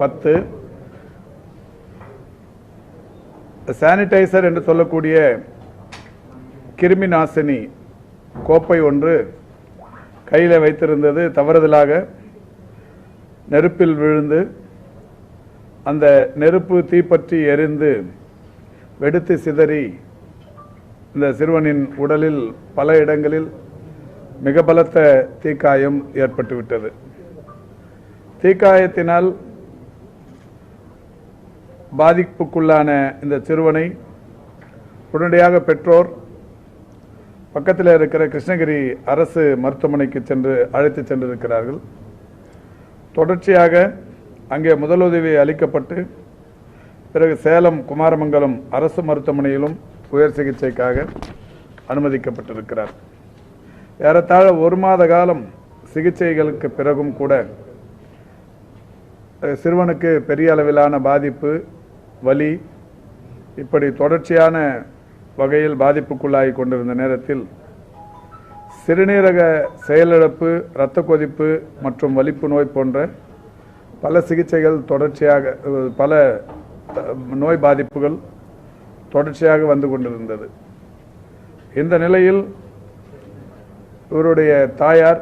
பத்து. சானிடைசர் என்று சொல்லக்கூடிய கிருமி நாசினி கோப்பை ஒன்று கையில் வைத்திருந்தது தவறுதலாக நெருப்பில் விழுந்து அந்த நெருப்பு தீப்பற்றி எரிந்து வெடித்து சிதறி இந்த சிறுவனின் உடலில் பல இடங்களில் மிக பலத்த தீக்காயம் ஏற்பட்டுவிட்டது. தீக்காயத்தினால் பாதிப்புக்குள்ளான இந்த சிறுவனை உடனடியாக பெற்றோர் பக்கத்தில் இருக்கிற கிருஷ்ணகிரி அரசு மருத்துவமனைக்கு சென்று அழைத்து சென்றிருக்கிறார்கள். தொடர்ச்சியாக அங்கே முதலுதவி அளிக்கப்பட்டு பிறகு சேலம் குமாரமங்கலம் அரசு மருத்துவமனையிலும் உயர் சிகிச்சைக்காக அனுமதிக்கப்பட்டிருக்கிறார். ஏறத்தாழ ஒரு மாத காலம் சிகிச்சைகளுக்கு பிறகும் கூட சிறுவனுக்கு பெரிய அளவிலான பாதிப்பு வலி இப்படி தொடர்ச்சியான வகையில் பாதிப்புக்குள்ளாகி கொண்டிருந்த நேரத்தில் சிறுநீரக செயலிழப்பு இரத்த கொதிப்பு மற்றும் வலிப்பு நோய் போன்ற பல சிகிச்சைகள் தொடர்ச்சியாக பல நோய் பாதிப்புகள் தொடர்ச்சியாக வந்து கொண்டிருந்தது. இந்த நிலையில் இவருடைய தாயார்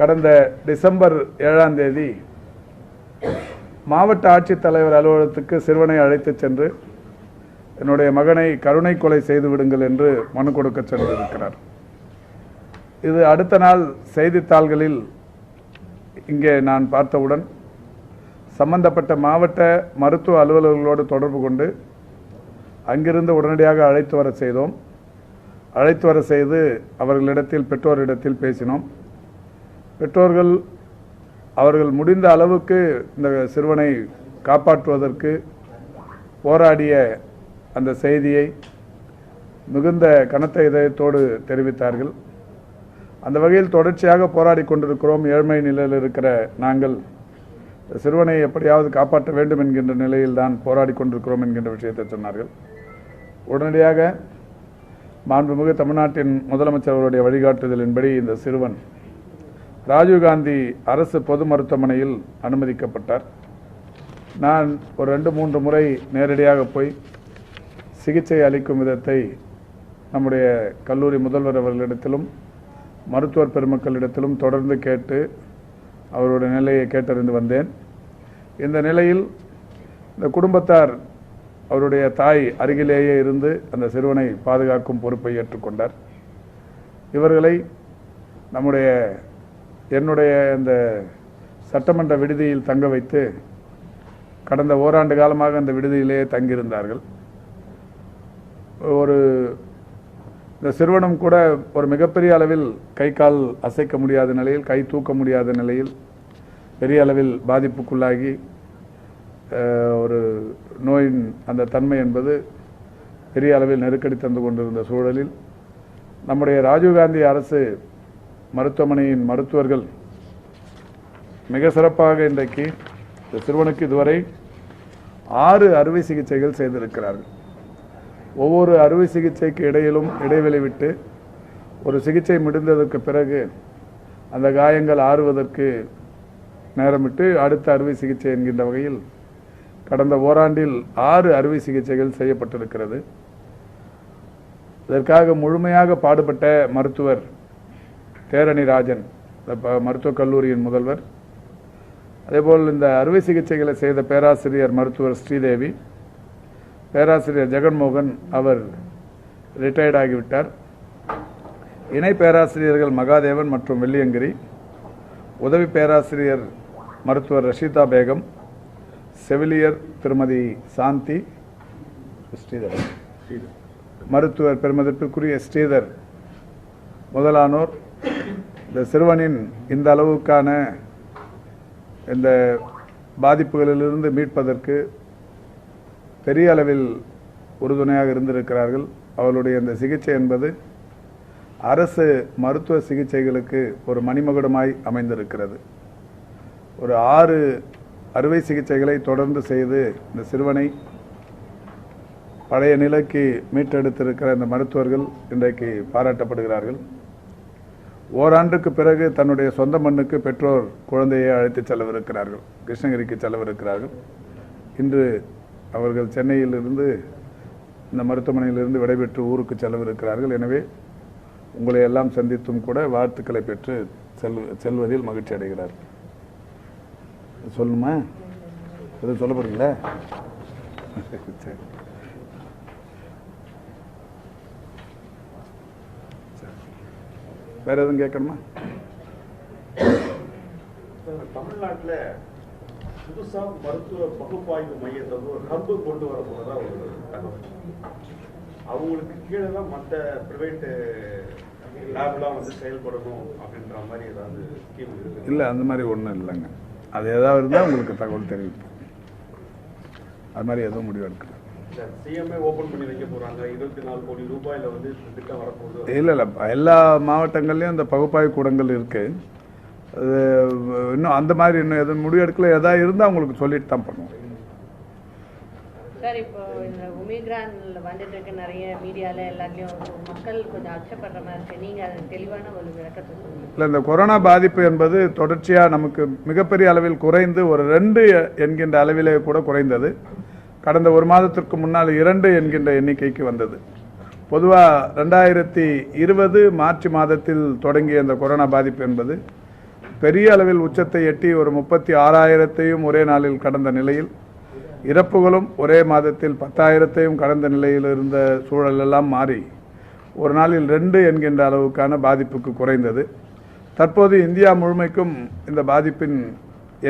கடந்த டிசம்பர் ஏழாம் தேதி மாவட்ட ஆட்சித்தலைவர் அலுவலகத்துக்கு சிறுவனை அழைத்துச் சென்று என்னுடைய மகனை கருணை கொலை செய்து விடுங்கள் என்று மனு கொடுக்க சென்றிருக்கிறார் இது அடுத்த நாள் செய்தித்தாள்களில் இங்கே நான் பார்த்தவுடன் சம்பந்தப்பட்ட மாவட்ட மருத்துவ அலுவலர்களோடு தொடர்பு கொண்டு அங்கிருந்து உடனடியாக அழைத்து வர செய்தோம். அழைத்து வர செய்து அவர்களிடத்தில் பெற்றோரிடத்தில் பேசினோம். பெற்றோர்கள் அவர்கள் முடிந்த அளவுக்கு இந்த சிறுவனை காப்பாற்றுவதற்கு போராடிய அந்த செய்தியை மிகுந்த கனத்த இதயத்தோடு தெரிவித்தார்கள். அந்த வகையில் தொடர்ச்சியாக போராடி கொண்டிருக்கிறோம். ஏழ்மை நிலையில் இருக்கிற நாங்கள் இந்த சிறுவனை எப்படியாவது காப்பாற்ற வேண்டும் என்கின்ற நிலையில் தான் போராடி கொண்டிருக்கிறோம் என்கின்ற விஷயத்தை சொன்னார்கள். உடனடியாக மாண்புமிகு தமிழ்நாட்டின் முதலமைச்சர் அவருடைய வழிகாட்டுதலின்படி இந்த சிறுவன் ராஜீவ்காந்தி அரசு பொது மருத்துவமனையில் அனுமதிக்கப்பட்டார். நான் ஒரு ரெண்டு மூன்று முறை நேரடியாக போய் சிகிச்சை அளிக்கும் விதத்தை நம்முடைய கல்லூரி முதல்வர் அவர்களிடத்திலும் மருத்துவர் பெருமக்களிடத்திலும் தொடர்ந்து கேட்டு அவருடைய நிலையை கேட்டறிந்து வந்தேன். இந்த நிலையில் இந்த குடும்பத்தார் அவருடைய தாய் அருகிலேயே இருந்து அந்த சிறுவனை பாதுகாக்கும் பொறுப்பை ஏற்றுக்கொண்டார். இவர்களை நம்முடைய என்னுடைய இந்த சட்டமன்ற விடுதியில் தங்க வைத்து கடந்த ஓராண்டு காலமாக அந்த விடுதியிலேயே தங்கியிருந்தார்கள். ஒரு இந்த சிறுவனும் கூட ஒரு மிகப்பெரிய அளவில் கை கால் அசைக்க முடியாத நிலையில் கை தூக்க முடியாத நிலையில் பெரிய அளவில் பாதிப்புக்குள்ளாகி ஒரு நோயின் அந்த தன்மை என்பது பெரிய அளவில் நெருக்கடி தந்து கொண்டிருந்த சூழலில் நம்முடைய ராஜீவ்காந்தி அரசு மருத்துவமனையின் மருத்துவர்கள் மிக சிறப்பாக இன்றைக்கு இந்த சிறுவனுக்கு இதுவரை ஆறு அறுவை சிகிச்சைகள் செய்திருக்கிறார்கள். ஒவ்வொரு அறுவை சிகிச்சைக்கு இடையிலும் இடைவெளி விட்டு ஒரு சிகிச்சை முடிந்ததற்கு பிறகு அந்த காயங்கள் ஆறுவதற்கு நேரமிட்டு அடுத்த அறுவை சிகிச்சை என்கின்ற வகையில் கடந்த ஓராண்டில் ஆறு அறுவை சிகிச்சைகள் செய்யப்பட்டிருக்கிறது. இதற்காக முழுமையாக பாடுபட்ட மருத்துவர் தேரணி ராஜன் இந்த ப- மருத்துவக் கல்லூரியின் முதல்வர். அதேபோல் இந்த அறுவை சிகிச்சைகளை செய்த பேராசிரியர் மருத்துவர் ஸ்ரீதேவி பேராசிரியர் ஜெகன்மோகன் அவர் ரிட்டையர்ட் ஆகிவிட்டார். இணை பேராசிரியர்கள் மகாதேவன் மற்றும் வெள்ளியங்கிரி உதவி பேராசிரியர் மருத்துவர் ரஷீதா பேகம் செவிலியர் திருமதி சாந்தி ஸ்ரீதர். மருத்துவர் பெருமதிப்பிற்குரிய ஸ்ரீதர் முதலானோர் இந்த சிறுவனின் இந்த அளவுக்கான இந்த பாதிப்புகளிலிருந்து மீட்பதற்கு பெரிய அளவில் உறுதுணையாக இருந்திருக்கிறார்கள். அவளுடைய இந்த சிகிச்சை என்பது அரசு மருத்துவ சிகிச்சைகளுக்கு ஒரு மணிமகுடமாய் அமைந்திருக்கிறது. ஒரு ஆறு அறுவை சிகிச்சைகளை தொடர்ந்து செய்து இந்த சிறுவனை பழைய நிலைக்கு மீட்டெடுத்திருக்கிற இந்த மருத்துவர்கள் இன்றைக்கு பாராட்டப்படுகிறார்கள். ஓராண்டுக்கு பிறகு தன்னுடைய சொந்த மண்ணுக்கு பெற்றோர் குழந்தையை அழைத்து செல்லவிருக்கிறார்கள். கிருஷ்ணகிரிக்கு செல்லவிருக்கிறார்கள். இன்று அவர்கள் சென்னையிலிருந்து இந்த மருத்துவமனையிலிருந்து விடைபெற்று ஊருக்கு செல்லவிருக்கிறார்கள். எனவே உங்களை எல்லாம் சந்தித்தும் கூட வாழ்த்துக்களை பெற்று செல் செல்வதில் மகிழ்ச்சி அடைகிறார். சொல்லுமா? எதுவும் சொல்ல சரி. வேற எதுவும் கேட்கணுமா? தமிழ்நாட்டில் புதுசா மருத்துவ பகுப்பாய்வு மையத்தை வந்து ஒரு ஹப்பு கொண்டு வர போறதா ஒரு தகவல். அவங்களுக்கு கீழே தான் மற்ற பிரைவேட் லேப்லாம் வந்து செயல்படணும் அப்படின்ற மாதிரி ஏதாவது ஸ்கீம் இருக்கு? இல்லை அந்த மாதிரி ஒன்றும் இல்லைங்க. அது ஏதாவது இருந்தால் உங்களுக்கு தகவல் தெரிவிப்போம். அது மாதிரி எதுவும் முடிவு எடுக்கல சிஎம்ஏ ஓபன் பண்ணி வைக்க போறாங்க. இருபத்தி நாலு கோடி ரூபாயில வந்து இந்த திட்டம் வரப்போகுது. இல்லை இல்லை. எல்லா மாவட்டங்கள்லையும் அந்த பகுப்பாய்வு கூடங்கள் இருக்கு. அது இன்னும் அந்த மாதிரி இன்னும் எதுவும் முடிவு எடுக்கல எதாவது இருந்தால் உங்களுக்கு சொல்லிட்டு தான் பண்ணுவோம். சார் இப்போ இந்த ஒமிக்ரான்ல வந்துட்டு இருக்க நிறைய மீடியால எல்லாத்துலயும் மக்கள் கொஞ்சம் அச்சப்படுற மாதிரி இருக்கு. நீங்க அது தெளிவான ஒரு விளக்கத்தை சொல்லுங்க. இல்லை இந்த கொரோனா பாதிப்பு என்பது தொடர்ச்சியாக நமக்கு மிகப்பெரிய அளவில் குறைந்து ஒரு ரெண்டு என்கின்ற அளவிலே கூட குறைந்தது. கடந்த ஒரு மாதத்திற்கு முன்னால் இரண்டு என்கின்ற எண்ணிக்கைக்கு வந்தது. பொதுவாக ரெண்டாயிரத்தி இருபது மார்ச் மாதத்தில் தொடங்கிய இந்த கொரோனா பாதிப்பு என்பது பெரிய அளவில் உச்சத்தை எட்டி ஒரு முப்பத்தி ஆறாயிரத்தையும் ஒரே நாளில் கடந்த நிலையில் இறப்புகளும் ஒரே மாதத்தில் பத்தாயிரத்தையும் கடந்த நிலையில் இருந்த சூழலெல்லாம் மாறி ஒரு நாளில் ரெண்டு என்கின்ற அளவுக்கான பாதிப்புக்கு குறைந்தது. தற்போது இந்தியா முழுமைக்கும் இந்த பாதிப்பின்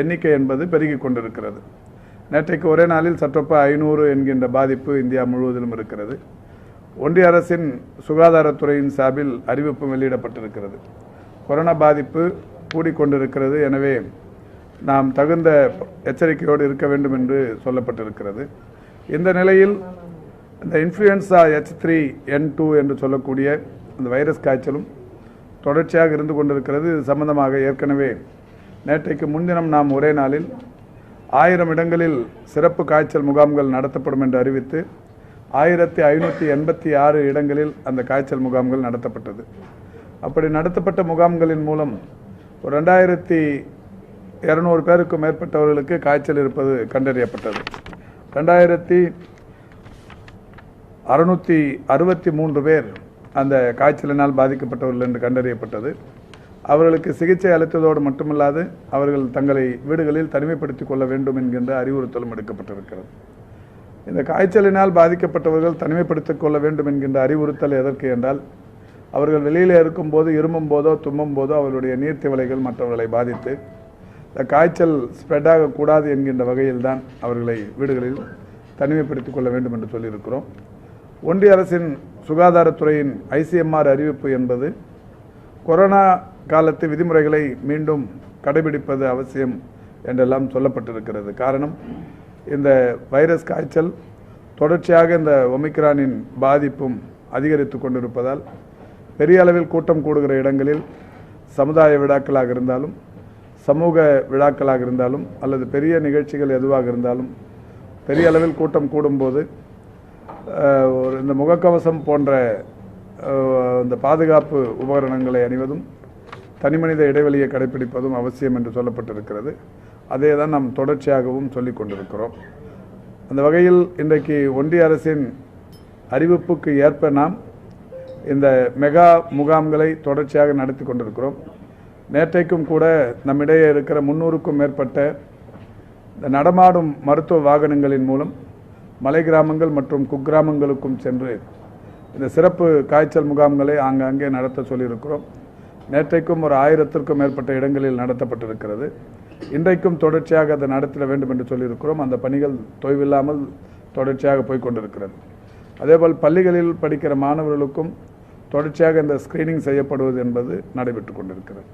எண்ணிக்கை என்பது பெருகி கொண்டிருக்கிறது. நேற்றைக்கு ஒரே நாளில் சற்றொப்ப ஐநூறு என்கின்ற பாதிப்பு இந்தியா முழுவதிலும் இருக்கிறது. ஒன்றிய அரசின் சுகாதாரத்துறையின் சார்பில் அறிவிப்பு வெளியிடப்பட்டிருக்கிறது. கொரோனா பாதிப்பு கூடிக்கொண்டிருக்கிறது. எனவே நாம் தகுந்த எச்சரிக்கையோடு இருக்க வேண்டும் என்று சொல்லப்பட்டிருக்கிறது. இந்த நிலையில் இந்த influenza H three N two என்று சொல்லக்கூடிய அந்த வைரஸ் காய்ச்சலும் தொடர்ச்சியாக இருந்து கொண்டிருக்கிறது. இது சம்பந்தமாக ஏற்கனவே நேற்றைக்கு முன்தினம் நாம் ஒரே நாளில் ஆயிரம் இடங்களில் சிறப்பு காய்ச்சல் முகாம்கள் நடத்தப்படும் என்று அறிவித்து ஆயிரத்தி ஐநூற்றி எண்பத்தி ஆறு இடங்களில் அந்த காய்ச்சல் முகாம்கள் நடத்தப்பட்டது. அப்படி நடத்தப்பட்ட முகாம்களின் மூலம் ஒரு ரெண்டாயிரத்தி இரநூறு பேருக்கும் மேற்பட்டவர்களுக்கு காய்ச்சல் இருப்பது கண்டறியப்பட்டது. ரெண்டாயிரத்தி அறுநூற்றி அறுபத்தி மூன்று பேர் அந்த காய்ச்சலினால் பாதிக்கப்பட்டவர்கள் என்று கண்டறியப்பட்டது. அவர்களுக்கு சிகிச்சை அளித்ததோடு மட்டுமல்லாது அவர்கள் தங்களை வீடுகளில் தனிமைப்படுத்திக் கொள்ள வேண்டும் என்கின்ற அறிவுறுத்தலும் எடுக்கப்பட்டிருக்கிறது. இந்த காய்ச்சலினால் பாதிக்கப்பட்டவர்கள் தனிமைப்படுத்திக் கொள்ள வேண்டும் என்கின்ற அறிவுறுத்தல் எதற்கு என்றால் அவர்கள் வெளியில் இருக்கும்போது இருமும் போதோ தும்மும் போதோ அவர்களுடைய நீர்த்திவலைகள் மற்றவர்களை பாதித்து இந்த காய்ச்சல் ஸ்ப்ரெட் ஆகக்கூடாது என்கின்ற வகையில்தான் அவர்களை வீடுகளில் தனிமைப்படுத்திக் கொள்ள வேண்டும் என்று சொல்லியிருக்கிறோம். ஒன்றிய அரசின் சுகாதாரத்துறையின் ஐசிஎம்ஆர் அறிவிப்பு என்பது கொரோனா காலத்து விதிமுறைகளை மீண்டும் கடைபிடிப்பது அவசியம் என்றெல்லாம் சொல்லப்பட்டிருக்கிறது. காரணம் இந்த வைரஸ் காய்ச்சல் தொடர்ச்சியாக இந்த ஒமிக்ரானின் பாதிப்பும் அதிகரித்து கொண்டிருப்பதால் பெரிய அளவில் கூட்டம் கூடுகிற இடங்களில் சமுதாய விழாக்களாக இருந்தாலும் சமூக விழாக்களாக இருந்தாலும் அல்லது பெரிய நிகழ்ச்சிகள் எதுவாக இருந்தாலும் பெரிய அளவில் கூட்டம் கூடும்போது ஒரு இந்த முகக்கவசம் போன்ற இந்த பாதுகாப்பு உபகரணங்களை அணிவதும் தனிமனித இடைவெளியை கடைபிடிப்பதும் அவசியம் என்று சொல்லப்பட்டிருக்கிறது. அதே தான் நாம் தொடர்ச்சியாகவும் சொல்லிக் கொண்டிருக்கிறோம். அந்த வகையில் இன்றைக்கு ஒன்றிய அரசின் அறிவிப்புக்கு ஏற்ப நாம் இந்த மெகா முகாம்களை தொடர்ச்சியாக நடத்தி கொண்டிருக்கிறோம். நேற்றைக்கும் கூட நம்மிடையே இருக்கிற முன்னூறுக்கும் மேற்பட்ட இந்த நடமாடும் மருத்துவ வாகனங்களின் மூலம் மலை கிராமங்கள் மற்றும் குக்கிராமங்களுக்கும் சென்று இந்த சிறப்பு காய்ச்சல் முகாம்களை ஆங்காங்கே நடத்த சொல்லியிருக்கிறோம். நேற்றைக்கும் ஒரு ஆயிரத்திற்கும் மேற்பட்ட இடங்களில் நடத்தப்பட்டிருக்கிறது. இன்றைக்கும் தொடர்ச்சியாக அதை நடத்திட வேண்டும் என்று சொல்லியிருக்கிறோம். அந்த பணிகள் தொய்வில்லாமல் தொடர்ச்சியாக போய்க் கொண்டிருக்கிறது அதேபோல் பள்ளிகளில் படிக்கிற மாணவர்களுக்கும் தொடர்ச்சியாக இந்த ஸ்கிரீனிங் செய்யப்படுவது என்பது நடைபெற்று கொண்டிருக்கிறது.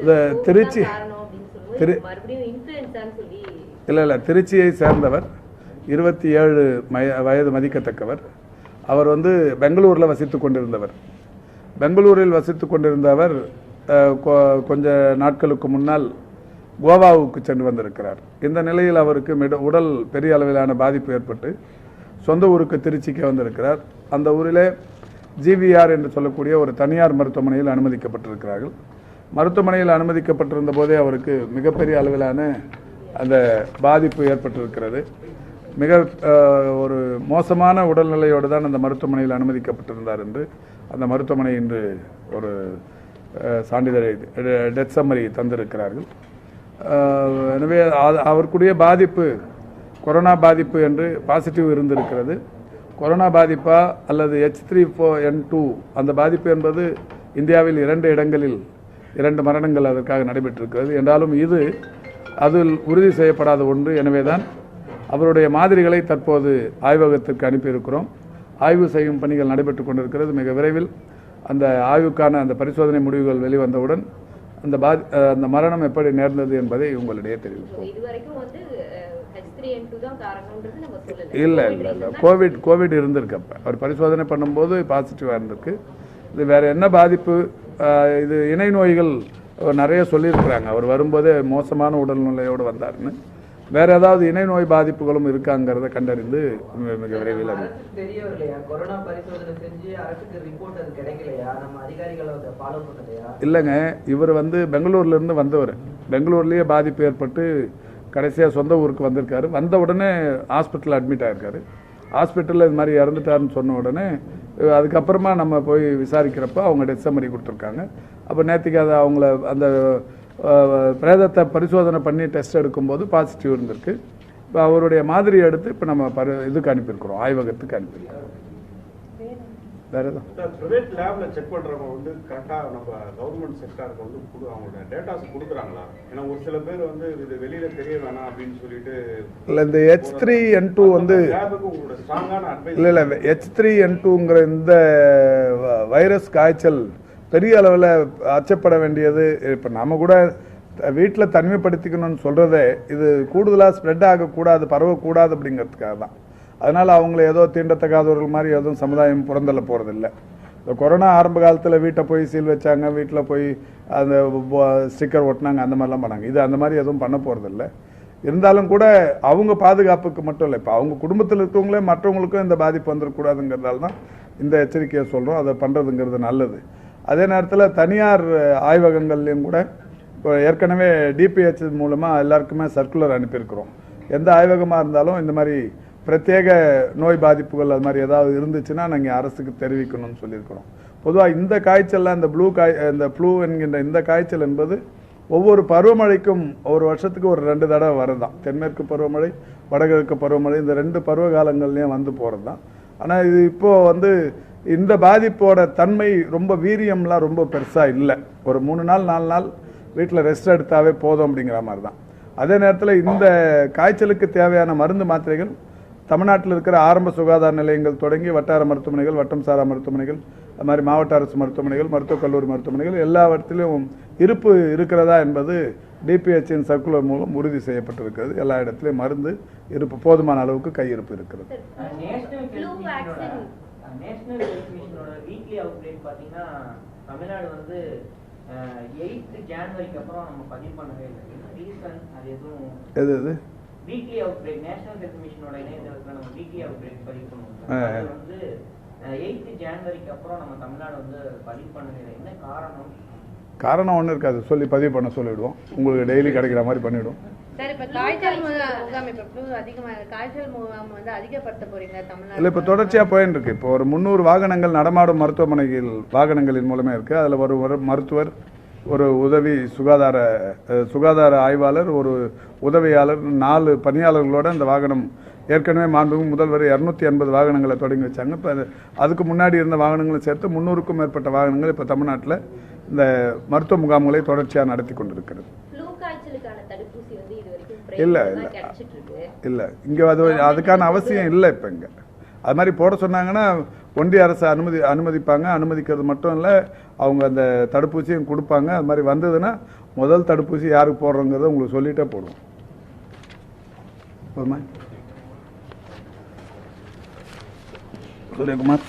இந்த திருச்சி- திரு- இல்லை இல்லை திருச்சியை சேர்ந்தவர். இருபத்தி ஏழு மய வயது மதிக்கத்தக்கவர். அவர் வந்து பெங்களூரில் வசித்து கொண்டிருந்தவர். பெங்களூரில் வசித்து கொண்டிருந்தவர் அவர் கொ- கொஞ்ச நாட்களுக்கு முன்னால் கோவாவுக்கு சென்று வந்திருக்கிறார். இந்த நிலையில் அவருக்கு மிட உடல் பெரிய அளவிலான பாதிப்பு ஏற்பட்டு சொந்த ஊருக்கு திருச்சிக்கு வந்திருக்கிறார். அந்த ஊரிலே ஜிவிஆர் என்று சொல்லக்கூடிய ஒரு தனியார் மருத்துவமனையில் அனுமதிக்கப்பட்டிருக்கிறார்கள். மருத்துவமனையில் அனுமதிக்கப்பட்டிருந்த போதே அவருக்கு மிகப்பெரிய அளவிலான அந்த பாதிப்பு ஏற்பட்டிருக்கிறது. மிக ஒரு மோசமான உடல்நிலையோடு தான் அந்த மருத்துவமனையில் அனுமதிக்கப்பட்டிருந்தார் என்று அந்த மருத்துவமனை இன்று ஒரு சான்றிதழை டெத் சம்மரி தந்திருக்கிறார்கள். எனவே அது- அவருக்குரிய பாதிப்பு கொரோனா பாதிப்பு என்று பாசிட்டிவ் இருந்திருக்கிறது. கொரோனா பாதிப்பா அல்லது H three four N two அந்த பாதிப்பு என்பது இந்தியாவில் இரண்டு இடங்களில் இரண்டு மரணங்கள் அதற்காக நடைபெற்றிருக்கிறது. என்றாலும் இது அதில் உறுதி செய்யப்படாத ஒன்று. எனவே தான் அவருடைய மாதிரிகளை தற்போது ஆய்வகத்திற்கு அனுப்பியிருக்கிறோம். ஆய்வு செய்யும் பணிகள் நடைபெற்று கொண்டிருக்கிறது. மிக விரைவில் அந்த ஆய்வுக்கான அந்த பரிசோதனை முடிவுகள் வெளிவந்தவுடன் அந்த பாதி அந்த மரணம் எப்படி நேர்ந்தது என்பதை உங்களிடையே தெரிவிப்போம். இல்லை இல்லை இல்லை. கோவிட் கோவிட் இருந்திருக்கு அப்போ. அவர் பரிசோதனை பண்ணும்போது பாசிட்டிவாக இருந்திருக்கு. இது வேற என்ன பாதிப்பு? இது இணை நோய்கள் நிறைய சொல்லியிருக்கிறாங்க. அவர் வரும்போதே மோசமான உடல்நிலையோடு வந்தாருன்னு வேற ஏதாவது இணை நோய் பாதிப்புகளும் இருக்காங்கிறத கண்டறிந்து மிக- விரைவில் அறிவிப்போம். அரசு தெரியவில்லையா? கொரோனா பரிசோதனை செஞ்சு அரசுக்கு ரிப்போர்ட் அது கிடைக்கலையா? நம்ம அதிகாரிகள் அதை ஃபாலோ பண்ணலையா? இல்லைங்க இவர் வந்து பெங்களூர்ல இருந்து வந்தவர். பெங்களூர்லேயே பாதிப்பு ஏற்பட்டு கடைசியாக சொந்த ஊருக்கு வந்திருக்காரு. வந்த உடனே ஹாஸ்பிட்டலில் அட்மிட் ஆயிருக்காரு. ஹாஸ்பிட்டலில் இது மாதிரி இறந்துட்டாருன்னு சொன்ன உடனே அதுக்கப்புறமா நம்ம போய் விசாரிக்கிறப்ப அவங்க டெத் சம்மரி கொடுத்துருக்காங்க. அப்போ நேற்றுக்கு அதை அவங்கள அந்த பிரேதத்தை பரிசோதனை பண்ணி டெஸ்ட் எடுக்கும்போது பாசிட்டிவ் இருந்திருக்கு. இப்போ அவருடைய மாதிரி எடுத்து இப்போ நம்ம பரி இதுக்கு அனுப்பியிருக்கிறோம். ஆய்வகத்துக்கு அனுப்பியிருக்கிறோம். வேற எதுவும்? பிரைவேட் லேப்ல செக் பண்றவங்க வந்து கரெக்டா நம்ம கவர்மெண்ட் செக்டாருக்கு வந்து கொடு- அவங்களோட டேட்டாஸ் கொடுக்குறாங்களா? ஏன்னா ஒரு சில பேர் வந்து இது வெளியில தெரிய வேணாம் அப்படின்னு சொல்லிட்டு இல்லை இந்த ஹெச் த்ரீ என் டூ வந்து உங்களோட ஸ்ட்ராங்கான அட்வைஸ் இல்லை இல்லை ஹெச் த்ரீ என் டூங்கிற இந்த வைரஸ் காய்ச்சல் பெரிய அளவில் அச்சப்பட வேண்டியது. இப்போ நம்ம கூட வீட்டில் தனிமைப்படுத்திக்கணும்னு சொல்கிறதே இது கூடுதலாக ஸ்ப்ரெட் ஆகக்கூடாது பரவக்கூடாது அப்படிங்கிறதுக்காக தான். அதனால் அவங்கள ஏதோ தீண்டத்தகாதவர்கள் மாதிரி எதுவும் சமுதாயம் புறந்தள்ள போகிறதில்ல இந்த கொரோனா ஆரம்ப காலத்தில் வீட்டை போய் சீல் வச்சாங்க வீட்டில் போய் அந்த ஸ்டிக்கர் ஒட்டினாங்க அந்த மாதிரிலாம் பண்ணாங்க. இது அந்த மாதிரி எதுவும் பண்ண போகிறதில்ல இருந்தாலும் கூட அவங்க பாதுகாப்புக்கு மட்டும் இல்லை இப்போ அவங்க குடும்பத்தில் இருக்கவங்களே மற்றவங்களுக்கும் இந்த பாதிப்பு வந்துடக்கூடாதுங்கிறதால தான் இந்த எச்சரிக்கையை சொல்கிறோம் அதை பண்ணுறதுங்கிறது நல்லது. அதே நேரத்தில் தனியார் ஆய்வகங்கள்லையும் கூட இப்போ ஏற்கனவே டிபிஹெச் மூலமாக எல்லாருக்குமே சர்க்குலர் அனுப்பியிருக்கிறோம். எந்த ஆய்வகமாக இருந்தாலும் இந்த மாதிரி பிரத்யேக நோய் பாதிப்புகள் அது மாதிரி ஏதாவது இருந்துச்சுன்னா நாங்கள் அரசுக்கு தெரிவிக்கணும்னு சொல்லியிருக்கிறோம். பொதுவாக இந்த காய்ச்சலில் இந்த ப்ளூ காய் இந்த ப்ளூ என்கின்ற இந்த காய்ச்சல் என்பது ஒவ்வொரு பருவமழைக்கும் ஒரு வருஷத்துக்கு ஒரு ரெண்டு தடவை வரதான் தென்மேற்கு பருவமழை வடகிழக்கு பருவமழை இந்த ரெண்டு பருவ காலங்கள்லேயும் வந்து போகிறது தான் ஆனால் இது இப்போது வந்து இந்த பாதிப்போட தன்மை ரொம்ப வீரியம்லாம் ரொம்ப பெருசாக இல்லை. ஒரு மூணு நாள் நாலு நாள் வீட்டில் ரெஸ்ட் எடுத்தாவே போதும் அப்படிங்கிற மாதிரி தான் அதே நேரத்தில் இந்த காய்ச்சலுக்கு தேவையான மருந்து மாத்திரைகள் தமிழ்நாட்டில் இருக்கிற ஆரம்ப சுகாதார நிலையங்கள் தொடங்கி வட்டார மருத்துவமனைகள் வட்டம் சாரா மருத்துவமனைகள் அது மாதிரி மாவட்ட அரசு மருத்துவமனைகள் மருத்துவக் கல்லூரி மருத்துவமனைகள் எல்லாவற்றிலும் இருப்பு இருக்கிறதா என்பது டிபிஹெச்சின் சர்க்குலர் மூலம் உறுதி செய்யப்பட்டிருக்கிறது. எல்லா இடத்துலையும் மருந்து இருப்பு போதுமான அளவுக்கு கையிருப்பு இருக்கிறது. National Flu health. மிஷனோட weekly outlet பார்த்தீங்கன்னா தமிழ்நாடு வந்து எயித்து ஜான்வரிக்கு அப்புறம் நம்ம பதிவு பண்ணவே இல்லை. ரீசன் அது எதுவும் எது எது? வீக்லி அவுட்பிரேக் நேஷனல் ஹெல்த் மிஷனோட இணையதளத்தில் நம்ம வீக்லி அவுட்பிரேக் பதிவு பண்ணுவோம். அது வந்து எயித்து ஜான்வரிக்கு அப்புறம் நம்ம தமிழ்நாடு வந்து பதிவு பண்ணவே இல்லை. என்ன காரணம்? காரணம் ஒன்றும் இருக்காது சொல்லி பதிவு பண்ண சொல்லிவிடுவோம் உங்களுக்கு டெய்லி கிடைக்கிற மாதிரி பண்ணிவிடுவோம் இல்லை இப்போ தொடர்ச்சியாக போயின்னு இருக்கு இப்போ ஒரு முந்நூறு வாகனங்கள் நடமாடும் மருத்துவமனைகள் வாகனங்களின் மூலமே இருக்குது அதில் ஒரு ஒரு மருத்துவர் ஒரு உதவி சுகாதார சுகாதார ஆய்வாளர் ஒரு உதவியாளர் நாலு பணியாளர்களோட அந்த வாகனம் ஏற்கனவே மாண்புமிகு முதல்வர் இரநூத்தி எண்பது வாகனங்களை தொடங்கி வச்சாங்க. இப்போ அது- அதுக்கு முன்னாடி இருந்த வாகனங்களை சேர்த்து முந்நூறுக்கும் மேற்பட்ட வாகனங்கள் இப்போ தமிழ்நாட்டில் இந்த மருத்துவ முகாம்களை தொடர்ச்சியாக நடத்தி கொண்டிருக்கிறது. இல்ல, இல்ல. இல்லை இங்கே அது அதுக்கான அவசியம் இல்லை இப்போ இங்கே. அது மாதிரி போட சொன்னாங்கன்னா ஒன்றிய அரசு அனுமதி அனுமதிப்பாங்க. அனுமதிக்கிறது மட்டும் இல்லை அவங்க அந்த தடுப்பூசியும் கொடுப்பாங்க. அது மாதிரி வந்ததுன்னா முதல் தடுப்பூசி யாருக்கு போடுறோங்கிறத உங்களுக்கு சொல்லிட்டே போடுவோம். போதுமா சூரியகுமார்.